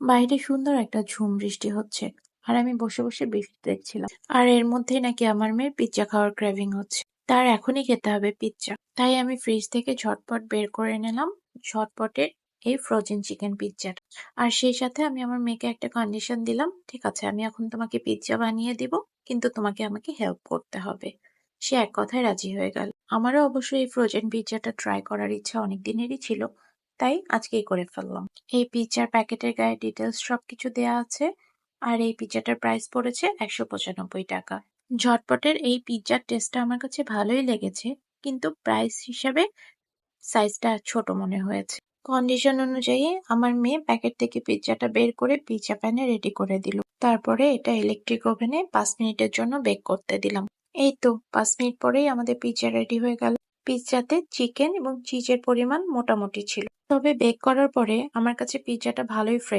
বাইরে সুন্দর একটা ঝুম বৃষ্টি হচ্ছে। আর আমি বসে বসে বৃষ্টি দেখছিলাম। আর এর মধ্যেই নাকি আমার মেয়ের পিৎজা খাওয়ার ক্রেভিং হচ্ছে। তার এখনই খেতে হবে পিৎজা তাই আমি ফ্রিজ থেকে ঝটপট বের করে নিলাম ঝটপটের এই ফ্রোজেন চিকেন পিৎজাটা আর সেই সাথে আমি আমার মেয়েকে একটা কন্ডিশন দিলাম, ঠিক আছে? আমি এখন তোমাকে পিৎজা বানিয়ে দিব, কিন্তু তোমাকে আমাকে হেল্প করতে হবে। সে এক কথায় রাজি হয়ে গেল। আমারও অবশ্যই এই ফ্রোজেন পিৎজাটা ট্রাই করার ইচ্ছা অনেক দিনেরই ছিল। তাই আজকেই করে ফেললাম। এই পিৎজার প্যাকেটের গায়ে ডিটেলস সবকিছু দেয়া আছে আর এই পিৎজাটার প্রাইস পড়েছে একশো পঁচানব্বই টাকা। ঝটপটের এই পিৎজার টেস্টটা আমার কাছে ভালোই লেগেছে, কিন্তু প্রাইস হিসাবে সাইজটা ছোট মনে হয়েছে। কন্ডিশন অনুযায়ী আমার মেয়ে প্যাকেট থেকে পিৎজাটা বের করে পিৎজা প্যানে রেডি করে দিল। তারপরে এটা ইলেকট্রিক ওভেনে পাঁচ মিনিটের জন্য বেক করতে দিলাম। এই তো, পাঁচ মিনিট পরেই আমাদের পিৎজা রেডি হয়ে গেল। পিৎজাতে চিকেন এবং চিজের পরিমাণ মোটামুটি ছিল। তবে বেক করার পরে আমার কাছে পিৎজাটা ভালোই ফ্রেশ